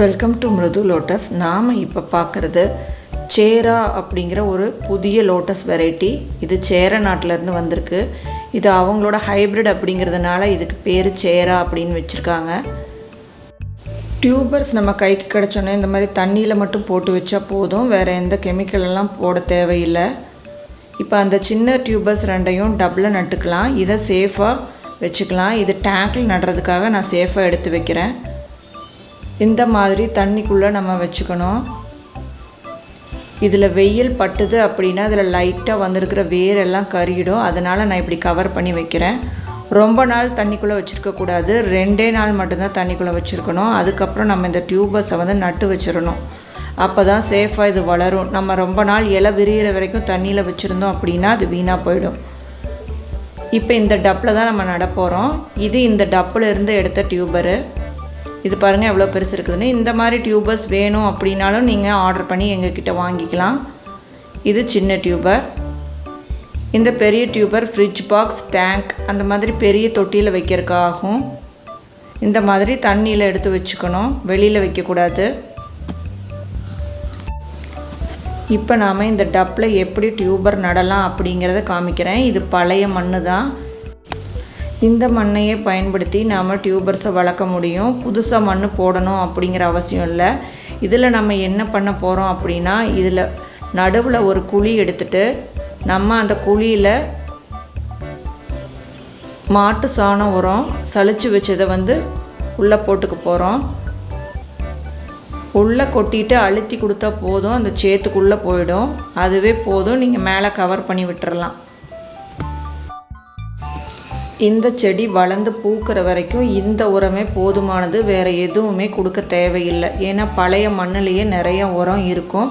Welcome to மிருது lotus நாம் இப்போ பார்க்குறது சேரா அப்படிங்கிற ஒரு புதிய லோட்டஸ் வெரைட்டி இது சேர நாட்டிலேருந்து வந்திருக்கு. இது அவங்களோட ஹைப்ரிட் அப்படிங்கிறதுனால இதுக்கு பேர் சேரா அப்படின்னு வச்சுருக்காங்க. டியூபர்ஸ் நம்ம கைக்கு கிடச்சோன்னே இந்த மாதிரி தண்ணியில் மட்டும் போட்டு வச்சா போதும். வேறு எந்த கெமிக்கலெல்லாம் போட தேவையில்லை. இப்போ அந்த சின்ன டியூபர்ஸ் ரெண்டையும் டபுளாக நட்டுக்கலாம். இதை சேஃபாக வச்சுக்கலாம். இது டேங்கில் நடுறதுக்காக நான் சேஃபாக எடுத்து வைக்கிறேன். இந்த மாதிரி தண்ணிக்குள்ளே நம்ம வச்சுக்கணும். இதில் வெயில் பட்டுது அப்படின்னா அதில் லைட்டாக வந்திருக்கிற வேரெல்லாம் கருகிடும். அதனால் நான் இப்படி கவர் பண்ணி வைக்கிறேன். ரொம்ப நாள் தண்ணிக்குள்ளே வச்சுருக்கக்கூடாது ரெண்டே நாள் மட்டும்தான் தண்ணிக்குள்ளே வச்சுருக்கணும். அதுக்கப்புறம் நம்ம இந்த டியூபர்ஸை வந்து நட்டு வச்சிடணும். அப்போ தான் சேஃபாக இது வளரும். நம்ம ரொம்ப நாள் இலை விரிகிற வரைக்கும் தண்ணியில் வச்சுருந்தோம் அப்படின்னா அது வீணாக போயிடும். இப்போ இந்த டப்பில் தான் நம்ம நட போகிறோம் இது இந்த டப்பில் இருந்து எடுத்த டியூபரு இது பாருங்கள் எவ்வளோ பெருசு இருக்குதுன்னு. இந்த மாதிரி டியூபர்ஸ் வேணும் அப்படின்னாலும் நீங்கள் ஆர்டர் பண்ணி எங்ககிட்ட வாங்கிக்கலாம். இது சின்ன டியூபர் இந்த பெரிய டியூபர் ஃப்ரிட்ஜ் பாக்ஸ் டேங்க் அந்த மாதிரி பெரிய தொட்டியில் வைக்கிறதுக்காகும் இந்த மாதிரி தண்ணியில் எடுத்து வச்சுக்கணும். வெளியில் வைக்கக்கூடாது. இப்போ நாம் இந்த டப்பில் எப்படி டியூபர் நடலாம் அப்படிங்கிறத காமிக்கிறேன். இது பழைய மண்ணு தான் இந்த மண்ணையே பயன்படுத்தி நாம் டியூபர்ஸை வளர்க்க முடியும். புதுசாக மண் போடணும் அப்படிங்கிற அவசியம் இல்லை. இதில் நம்ம என்ன பண்ண போகிறோம் அப்படின்னா இதில் நடுவில் ஒரு குழி எடுத்துட்டு நம்ம அந்த குழியில் மாட்டு சாணம் உரம் சளிச்சு வச்சதை வந்து உள்ளே போட்டுக்க போகிறோம் உள்ளே கொட்டிட்டு அழுத்தி கொடுத்தா போதும் அந்த சேத்துக்குள்ளே போயிடும். அதுவே போதும் நீங்கள் மேலே கவர் பண்ணி விட்டுறலாம். இந்த செடி வளர்ந்து பூக்கிற வரைக்கும் இந்த உரமே போதுமானது வேறு எதுவுமே கொடுக்க தேவையில்லை. ஏன்னா பழைய மண்ணிலேயே நிறைய உரம் இருக்கும்.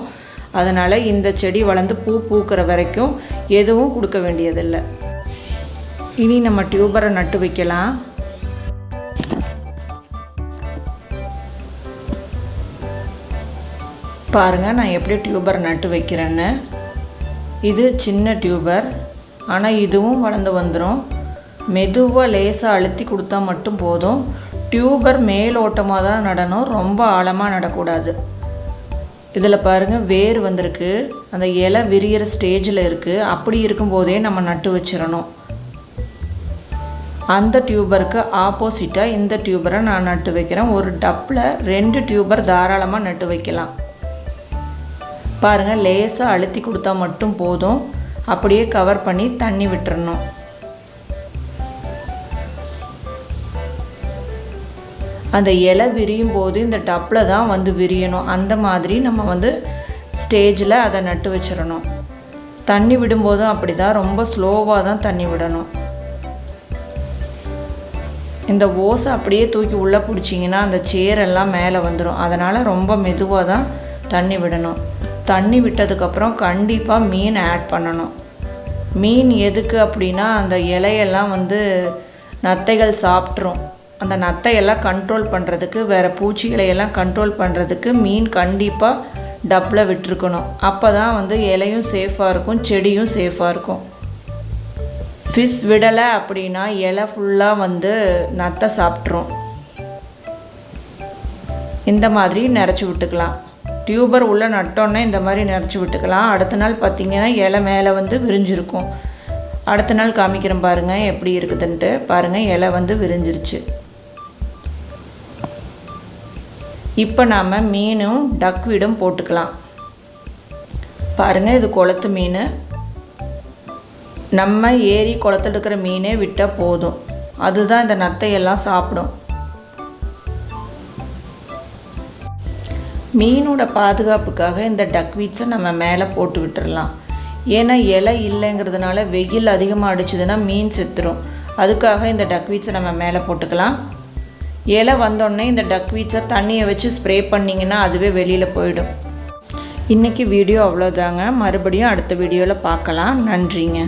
அதனால் இந்த செடி வளர்ந்து பூ பூக்கிற வரைக்கும் எதுவும் கொடுக்க வேண்டியதில்லை. இனி நம்ம டியூபரை நட்டு வைக்கலாம். பாருங்கள் நான் எப்படி டியூபர் நட்டு வைக்கிறேன்னு. இது சின்ன டியூபர். ஆனால் இதுவும் வளர்ந்து வந்துடும் மெதுவாக லேசாக அழுத்தி கொடுத்தா மட்டும் போதும். டியூபர் மேலோட்டமாக தான் நடணும். ரொம்ப ஆழமாக நடக்கூடாது. இதில் பாருங்கள் வேர் வந்திருக்கு. அந்த இலை விரிகிற ஸ்டேஜில் இருக்குது அப்படி இருக்கும்போதே நம்ம நட்டு வச்சிடணும் அந்த டியூபருக்கு ஆப்போசிட்டாக இந்த டியூபரை நான் நட்டு வைக்கிறேன். ஒரு டப்பில் ரெண்டு டியூபர் தாராளமாக நட்டு வைக்கலாம். பாருங்கள் லேசாக அழுத்தி கொடுத்தா மட்டும் போதும். அப்படியே கவர் பண்ணி தண்ணி விட்டுறணும். அந்த இலை விரியும் போது இந்த டப்பில் தான் வந்து விரியணும். அந்த மாதிரி நம்ம வந்து ஸ்டேஜில் அதை நட்டு வச்சிடணும். தண்ணி விடும்போதும் அப்படி தான் ரொம்ப ஸ்லோவாக தான் தண்ணி விடணும். இந்த ஓசை அப்படியே தூக்கி உள்ளே பிடிச்சிங்கன்னா அந்த சேரெல்லாம் மேலே வந்துடும் அதனால் ரொம்ப மெதுவாக தான் தண்ணி விடணும். தண்ணி விட்டதுக்கப்புறம் கண்டிப்பாக மீன் ஆட் பண்ணணும். மீன் எதுக்கு அப்படின்னா அந்த இலையெல்லாம் வந்து நத்தைகள் சாப்பிட்ரும் அந்த நத்தையெல்லாம் கண்ட்ரோல் பண்ணுறதுக்கு வேறு பூச்சிகளையெல்லாம் கண்ட்ரோல் பண்ணுறதுக்கு மீன் கண்டிப்பாக டப்பில் விட்டுருக்கணும். அப்போ தான் வந்து இலையும் சேஃபாக இருக்கும் செடியும் சேஃபாக இருக்கும். ஃபிஷ் விடலை அப்படின்னா இலை ஃபுல்லாக வந்து நத்தை சாப்பிட்ரும் இந்த மாதிரி நிறச்சி விட்டுக்கலாம். டியூபர் உள்ளே நட்டோன்னே இந்த மாதிரி நிறச்சி விட்டுக்கலாம். அடுத்த நாள் பார்த்திங்கன்னா இலை மேலே வந்து விரிஞ்சிருக்கும். அடுத்த நாள் காமிக்கிறேன் பாருங்கள் எப்படி இருக்குதுன்ட்டு. பாருங்கள் இலை வந்து விரிஞ்சிருச்சு. இப்போ நாம் மீனும் டக்வீடும் போட்டுக்கலாம். பாருங்கள் இது குளத்து மீன். நம்ம ஏரி குளத்துல இருக்கிற மீனே விட்டால் போதும். அதுதான் இந்த நத்தையெல்லாம் சாப்பிடும். மீனோட பாதுகாப்புக்காக இந்த டக்வீட்ஸை நம்ம மேலே போட்டு விட்டுறலாம். ஏன்னா இலை இல்லைங்கிறதுனால வெயில் அதிகமாக அடிச்சதுன்னா மீன் செத்துரும். அதுக்காக இந்த டக்வீட்ஸை நம்ம மேலே போட்டுக்கலாம். இலை வந்தோடனே இந்த டக்வீட்ஸை தண்ணியை வச்சு ஸ்ப்ரே பண்ணிங்கன்னா அதுவே வெளியில் போயிடும். இன்றைக்கி வீடியோ அவ்வளோதாங்க மறுபடியும் அடுத்த வீடியோவில் பார்க்கலாம். நன்றிங்க.